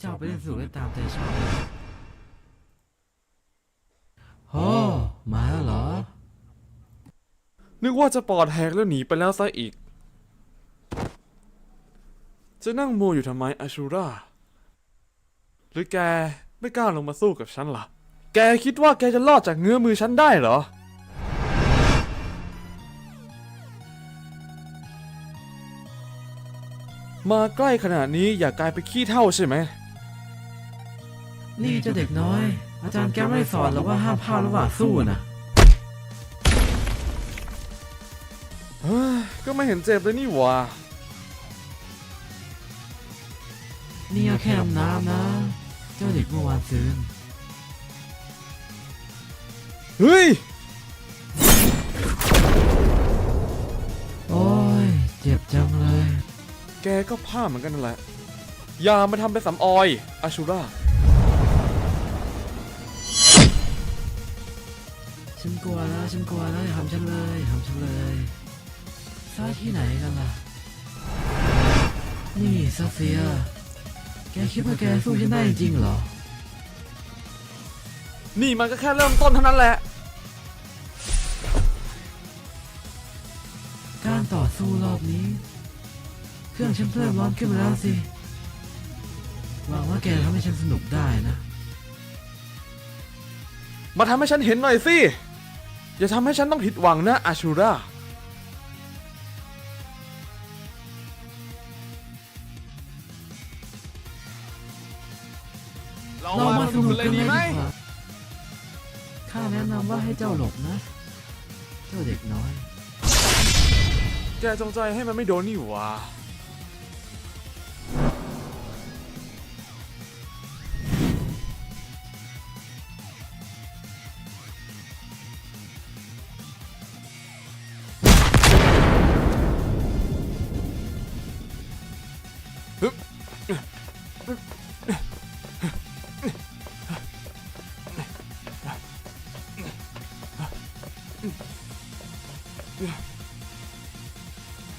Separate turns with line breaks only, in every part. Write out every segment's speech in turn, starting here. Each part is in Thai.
เจ้าไปเล่นสนุกได้ตามใจชอบโอ้มาแล้วเหรอ
นึกว่าจะปอดแหกแล้วหนีไปแล้วซะอีก จะนั่งโมวอยู่ทำไมอาชูราหรือแกไม่กล้าลงมาสู้กับฉันล่ะ แกคิดว่าแกจะรอดจากเงื้อมือฉันได้เหรอ มาใกล้ขนาดนี้อย่ากลายไปขี้เท่าใช่ไหม
นี่เจ้าเด็กน้อย อาจารย์แกไม่ได้สอนหรอกว่าห้ามพลาดระหว่างสู้นะ
เฮ้ยก็ไม่เห็นเจ็บเลยนี่หว่า
นี่ก็แค่ดำน้ำนะ เจ้าเด็กเมื่อวานซืน
เฮ้ย
โอ้ย เจ็บจังเลย
แกก็พลาดเหมือนกันนั่นแหละ อย่ามาทำเป็นสำออยอาชูรา
ฉันกลัวแล้วฉันกลัวแล้วอย่าทำฉันเลยอย่าทำฉันเลยซ้ายที่ไหนกันล่ะ นี่ซาเฟีย แกคิดว่าแกสู้ฉันได้จริงเหรอ
นี่มันก็แค่เริ่มต้นเท่านั้นแหละ
การต่อสู้รอบนี้ เครื่องฉันเริ่มร้อนขึ้นมาแล้วสิ หวังว่าแกทำให้ฉันสนุกได้นะ
มาทำให้ฉันเห็นหน่อยสิ อย่าทำให้ฉันต้องผิดหวังนะอาชูรา
เรามาสนุกกันเลยดีกว่าข้าแนะนำว่าให้เจ้าหลบนะ เจ้าเด็กน้อย
แกจงใจให้มันไม่โดนนี่หว่า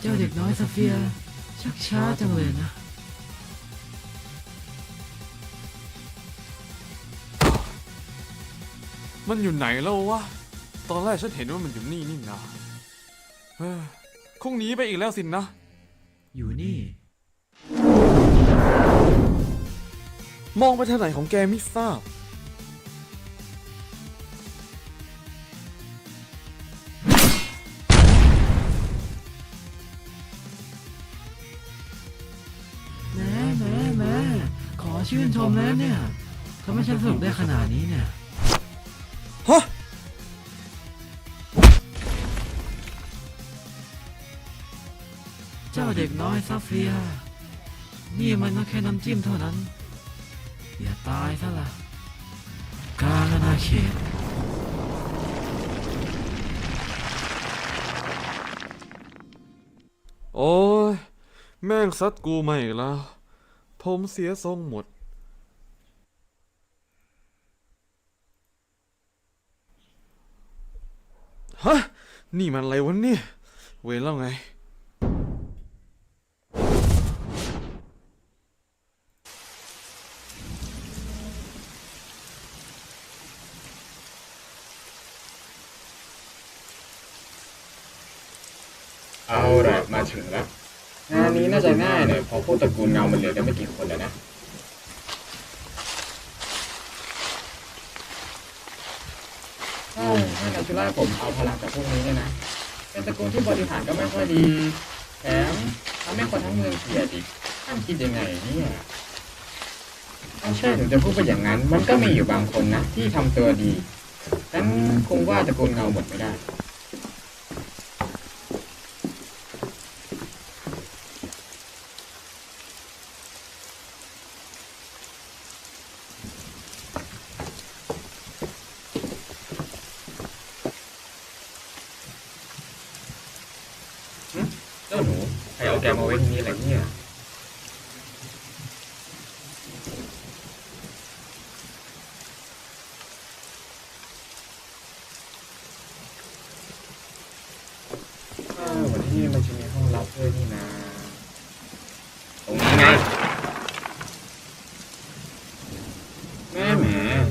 เจ้าเด็กน้อยซาเฟียชักช้าจังเลยนะ
มันอยู่ไหนแล้ววะ ตอนแรกฉันเห็นว่ามันอยู่นี่นี่นาเฮ้ยคงหนีไปอีกแล้วสินนะ
อยู่นี่
มองไปทางไหนของแกไม่ทราบ
ชื่นชมแล้วเนี่ยทำให้ฉันสนุกได้ขนาดนี้เนี่ย
ฮะ
เจ้าเด็กน้อยซาเฟีย นี่มันก็แค่น้ำจิ้มเท่านั้น อย่าตายซะละกาลนาเขต
โอ้ย แม่งซัดกูมาอีกแล้ว ผมเสียทรงหมด ฮะ นี่มันอะไรวะเนี่ย เวรแล้วไง
เอาละมาถึงแล้วงานนี้น่าจะง่ายหน่อยเพราะพวกตระกูลเงามันเหลือกันไม่กี่คนแล้วนะ ใช่ให้นาชุล่าผมเอาพลังจากพวกนี้เนี่ยนะเป็นตระกูลที่บริหารก็ไม่ค่อยดีแถมทำให้คนทั้งเมืองเกลียดอีกท่านคิดยังไงเนี่ยไม่ใช่ถึงจะพูดไปอย่างนั้น มันก็มีอยู่บางคนนะที่ทำตัวดีฉันคงว่าตระกูลเงาหมดไม่ได้ มเอาไว้ตรงนี้แหละเนี่ยวันที่มันจะมีห้องลับด้วยนี่นะตรงนี้ไงแม่แหม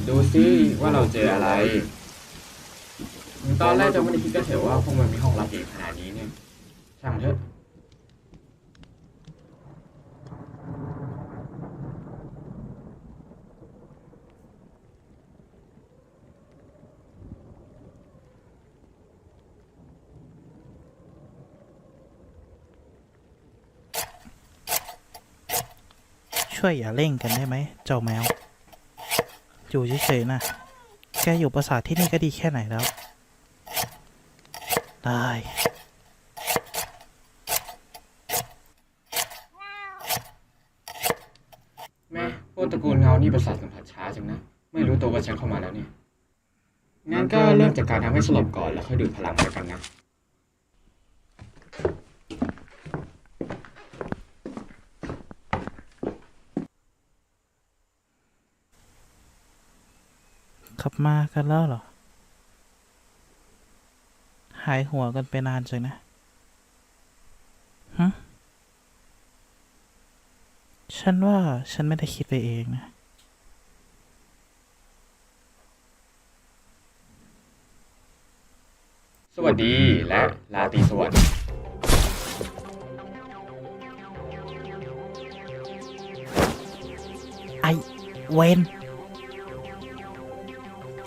ดูซิว่าเราเจออะไร ตอนแรกจะไม่ได้คิดก็เถอะว่าพวกมันมีห้องลับเก่งขนาดนี้เนี่ยช่างเถอะ
ช่วยอย่าเร่งกันได้ไหม เจ้าแมว อยู่เฉยๆนะ แกอยู่ปราสาทที่นี่ก็ดีแค่ไหนแล้ว ได้
แม่พวกตระกูลเงานี่ประสาทสัมผัสช้าจังนะ ไม่รู้ตัวว่าฉันเข้ามาแล้วเนี่ย งั้นก็เริ่มจากการทำให้สลบก่อนแล้วค่อยดูดพลังไปกันนะ
ขับมากันแล้วเหรอ หายหัวกันไปนานจังนะฮะฉันว่าฉันไม่ได้คิดไปเองนะ
สวัสดีและลาตรีสวัสดิ์
ไอเวน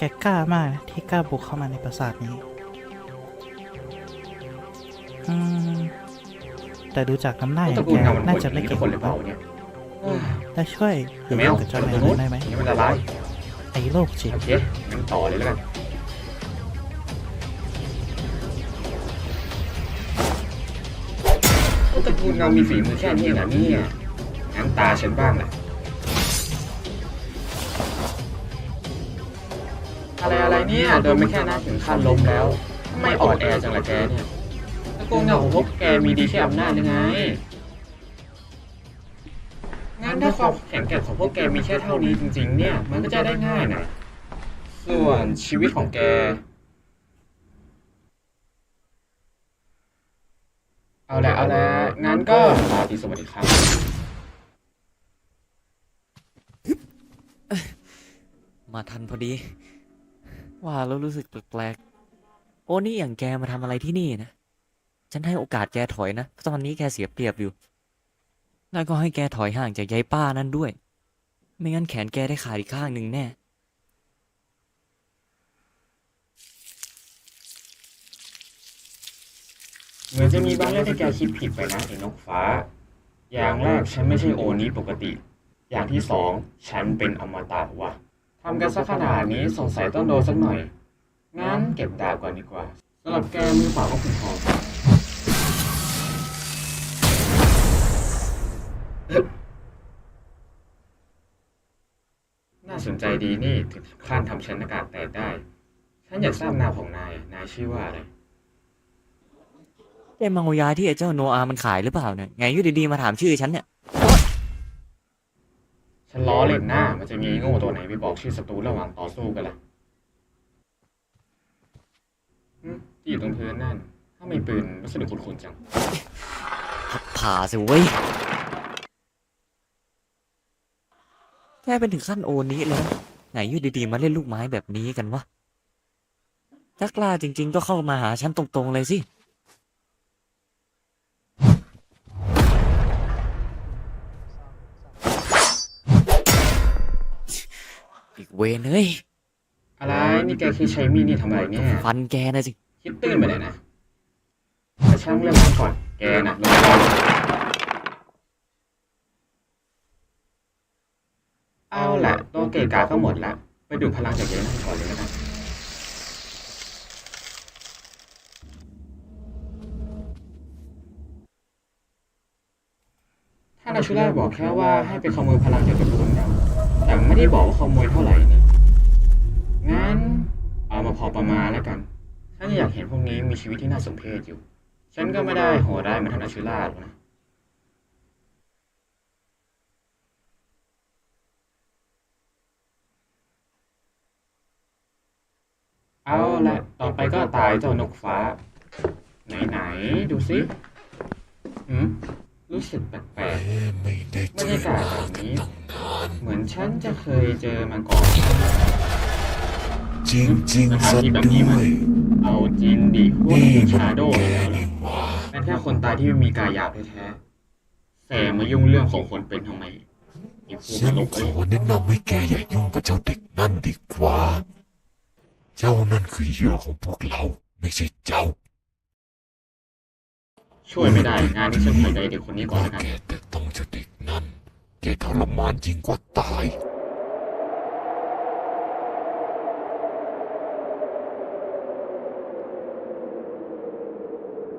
แกกล้ามากนะที่กล้าบุกเข้ามาในปราสาทนี้ อืม แต่ดูจากน้ำหน้า
พว
อก
ต
ย่า
ระ
ง
กูล
แก
เงามัน
น่า
ควร
จะ
จะ
ไม่
ไม่
เก่
เก่
ง
งคนหรือเปล่าเนี่ยเอ้ย
แล้วช่วยอยู่
แมว
กับเจ้าแม
เปิด
ว
ประตูนู้น
ได้ไหม
นี่มันอันตราย
ไอโรคจิต
โอเคงั้นต่อเลยแล้วกันพวกตระกูลเงามีฝีมือแค่นี้เหรอเนี่ยงั้นตาฉันบ้างแหละ อะไรอะไรเนี่ยโดนไม่แค่นั้นถึงขั้นล้มแล้วทำไม่อ่อนแอจังละแกเนี่ยตระกูลเงาของพวกแกมีดีแค่อำนาจหรือไงงั้นถ้าความแข็งแกร่งของพวกแกมีแค่เท่านี้จริง ๆ เนี่ย มันก็จะได้ง่ายหน่อยส่วนชีวิตของแกเอาละเอาละงั้นก็ราตรีสวัสดีครับ
มาทันพอดี ว่าแล้วรู้สึกแปลกๆ โอ้นี่อย่างแกมาทำอะไรที่นี่นะ ฉันให้โอกาสแกถอยนะเพราะตอนนี้แกเสียเปรียบอยู่ แล้วก็ให้แกถอยห่างจากยายป้านั่นด้วย ไม่งั้นแขนแกได้ขาดอีกข้างหนึ่งแน่
เหมือนจะมีบางเรื่องที่แกคิดผิดไปนะไอ้นกฟ้า อย่างแรกฉันไม่ใช่โอนี้ปกติ อย่างที่สองฉันเป็นอมตะวะ ทำกันสักขนาดนี้สงสัยต้องโดนสักหน่อย งั้นเก็บดาบก่อนดีกว่าสำหรับแกมือเปล่าก็คงพอน่าสนใจดีนี่ถึงขั้นทำฉันอากาศแตกได้ ฉันอยากทราบนามของนาย นายชื่อว่าอะไร
แกมังยาที่ไอ้เจ้าโนอา มันขายหรือเปล่าเนี่ย ไงอยู่ดีๆ มาถามชื่อฉันเนี่ย
ฉันล้อเล่นหน้า มันจะมีโง่ตัวไหนไปบอกชื่อศัตรูระหว่างต่อสู้กันล่ะหึที่อยู่ตรงพื้นนั่น ถ้าไม่ปืนวัสดุคุ้นๆจัง
ผ่าสิเว้ยแกเป็นถึงขั้นโอนี้เลยนะไหนอยู่ดีๆมาเล่นลูกไม้แบบนี้กันวะถ้ากล้าจริง ๆ ก็เข้ามาหาฉันตรงๆเลยสิ เวนเฮ้ย
อะไรนี่แกคือใช้มีดนี่ทำอะไรเนี่ย
ฟันแกนะสิ
คิดตื้นไปเลยนะแต่ช่างเรื่องนั้นก่อนแกน่ะลงก่อนเอาแหละตัวเกะกาก็หมดแล้วไปดูพลังจากเยนั่นก่อนเลยแล้วกันท่านอาชุราบอกแค่ว่าให้ไปขโมยพลังจากตระกูลเรา แต่ไม่ได้บอกว่าขโมยเท่าไหร่นี่งั้นเอามาพอประมาณแล้วกันถ้าอยากเห็นพวกนี้มีชีวิตที่น่าสมเพชอยู่ ฉันก็ไม่ได้โหดร้ายเหมือนท่านอาชุราหรอกนะเอาละต่อไปก็ตายเจ้านกฟ้า ไหน ๆ ดูสิหืม รู้สึกแปลกๆบรรยากาศแบบนี้ เหมือนฉันจะเคยเจอมาก่อน
จริงจริงๆซะด้วย
เอาจริงดิพวก
นี่
นี้
มัน
ชาโด
แกนี่หว่า
เป็นแค่คนตายที่ไม่มีกายหยาบแท้ๆแต่มายุ่งเรื่องของคนเป็นทำไมไอ้พวก
ฉัน
นรก
ข
เอ้ย
อแนะนำให้แกอย่ายุ่งกับเจ้าเด็กนั่นดีกว่า เจ้านั่นคือเหยื่อของพวกเราไม่ใช่เจ้า
ช่วยไม่ได้งานนี้ฉันขอใจเด็กคนนี้ก่อนแล้วกัน
แกแต่ต้องเจ้าเด็กนั่นแกทรมานยิ่งกว่าตาย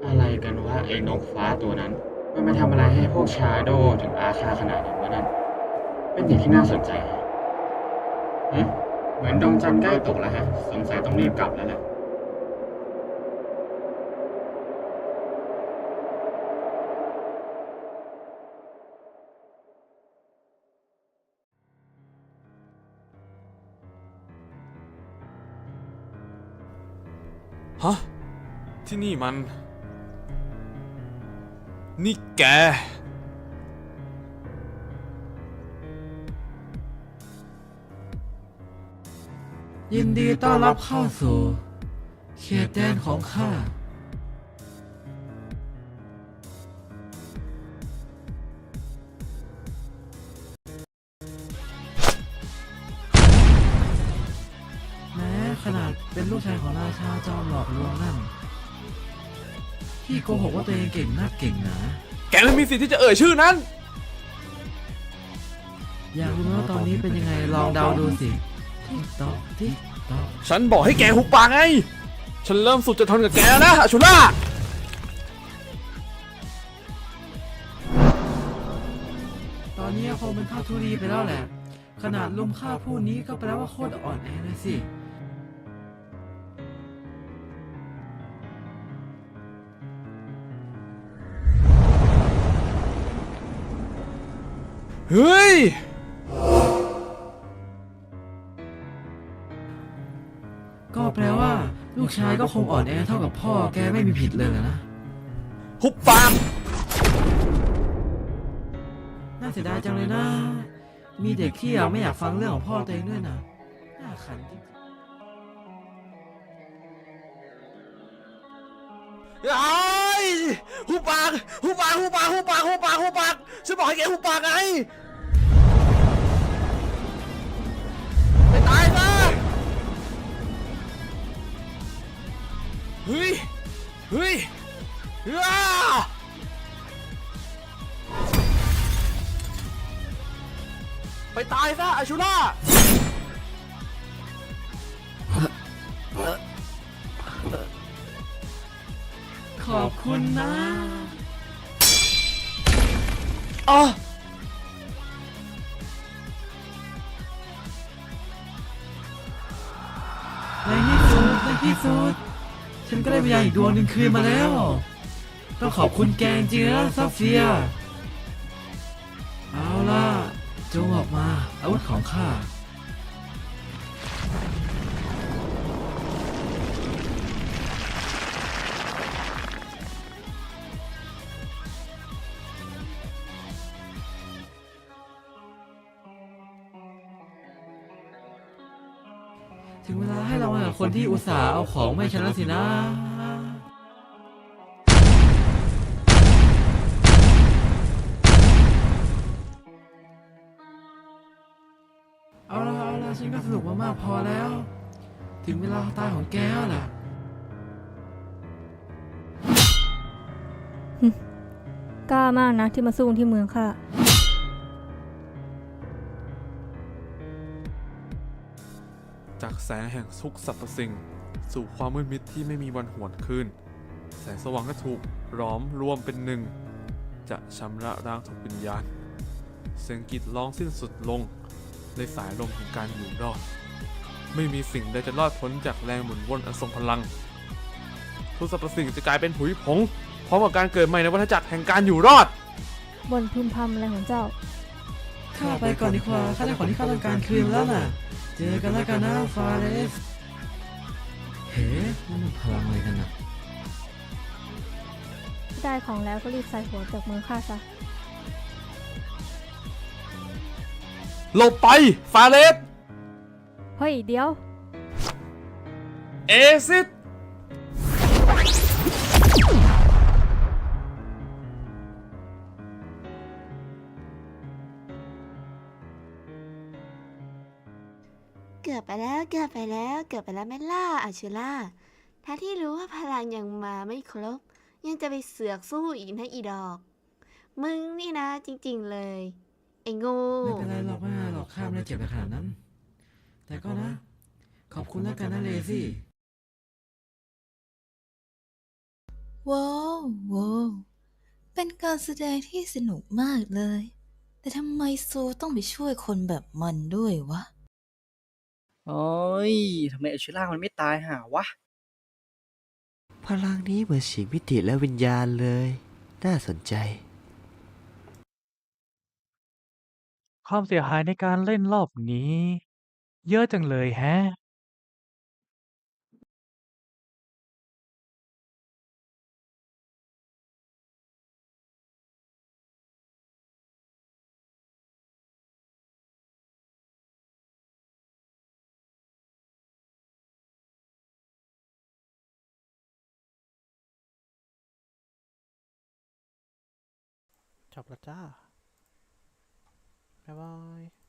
อะไรกันวะไอ้นกฟ้าตัวนั้น มันมาทำอะไรให้พวกชาโดถึงอาฆาตขนาดนี้วะนั่นเป็นสิ่งที่น่าสนใจฮะหึเหมือนดวงจันทร์ใกล้ตกแล้วฮะ สงสัยต้องรีบกลับแล้วแหละ
ฮะ ที่นี่มัน นี่แก
ยินดีต้อนรับเข้าสู่ เขตแดนของข้า กหกว่าตัวเองเก่งนักเก่งหนา
แกไม่มีสิทธิ์ที่จะเอ่ยชื่อนั้น
อยากรู้ไหมว่าตอนนี้เป็นยังไงลองเดาดูสิทิกตอกทิกตอก
ฉันบอกให้แกหุบปากไง ฉันเริ่มสุดจะทนกับแกแล้วนะอาชุล่า
ตอนนี้คงเป็นข้าวทุรีไปแล้วแหละ ขนาดลุมฆ่าผู้นี้ก็แปลว่าโคตรอ่อนแอเลยสิ
เฮ้ย
ก็แปลว่า ลูกชายก็คงอ่อนแอเท่ากับพ่อแกไม่มีผิดเลยนะ
หุบปาก
น่าเสียดายจังเลยนะ มีเด็กที่อยากไม่อยากฟังเรื่องของพ่อตัวเองด้วยนะน่าขันจริง
ไอ้ยหุบปากหุบปากหุบปากหุบปากหุบปากหุบปากฉันบอกให้แกหุบปากไง ฮ้ย เฮ้ยอ้าไปตายซะอาชูล่า
ขอบคุณนะ
อ๋อ
ฉันก็ได้วิญญาณอีกดวงหนึ่งคืนมาแล้ว ต้องขอบคุณแกจริงๆนะซาเฟีย เอาล่ะ จงออกมาอาวุธของข้า ถึงเวลาให้เราหาคนที่อุตส่าห์เอาของไม่ชนะสินะ ฉันก็สนุกมามากพอแล้ว ถึงเวลาตายของแกแล้วล่ะ
กล้ามากนะที่มาสู้ที่เมืองข้า
จากแสงแห่งทุกสรรพสิ่ง สู่ความมืดมิดที่ไม่มีวันหวนคืน แสงสว่างก็ถูกร้อมรวมเป็นหนึ่ง จะชำระล้างทุกวิญญาณ เสียงกรีดร้องสิ้นสุดลง ในสายลมของการอยู่รอด ไม่มีสิ่งใดจะรอดพ้นจากแรงหมุนวนอันทรงพลัง ทุกสรรพสิ่งจะกลายเป็นผุยผงพร้อมกับการเกิดใหม่ในวัฏจักรแห่งการอยู่รอด
บนพึมพำอะไรของเจ้า
ข้าไปก่อนดีกว่าข้าได้ของที่ข้าต้องการคืนแล้วน่ะ เจอกันแล้วกันนะฟาเรสเฮ้นั่นมันพลังอะไรกันนะ
ได้ของแล้วก็รีบใส่หัวจากมือข้าซะ
หลบไป ฟาเลส
เฮ้ย เดี๋ยว
เอซิด
เกือบไปแล้วเกือบไปแล้วเกือบไปแล้วแม่ล่าอาชูล่าถ้าที่รู้ว่าพลังยังมาไม่ครบ ยังจะไปเสือกสู้อีกนะอีดอก มึงนี่นะจริงๆเลย ไอ้โง่
ไม่เป็นไรหรอกไม่เป็นไรหรอกข้ามได้เจ็บไปขนาดนั้น แต่ก็นะ ขอบคุณแล้วกันนะเลซี่
ว้าวว้าวเป็นการแสดงที่สนุกมากเลย แต่ทำไมซูต้องไปช่วยคนแบบมันด้วยวะ
โอ้ยทำไมอาชิล่ามันไม่ตายหาวะ
พลังนี้เหมือนฉีกมิติและวิญญาณเลย น่าสนใจ
ความเสียหายในการเล่นรอบนี้ เยอะจังเลยแฮะ จบแล้วจ้า บ๊ายบาย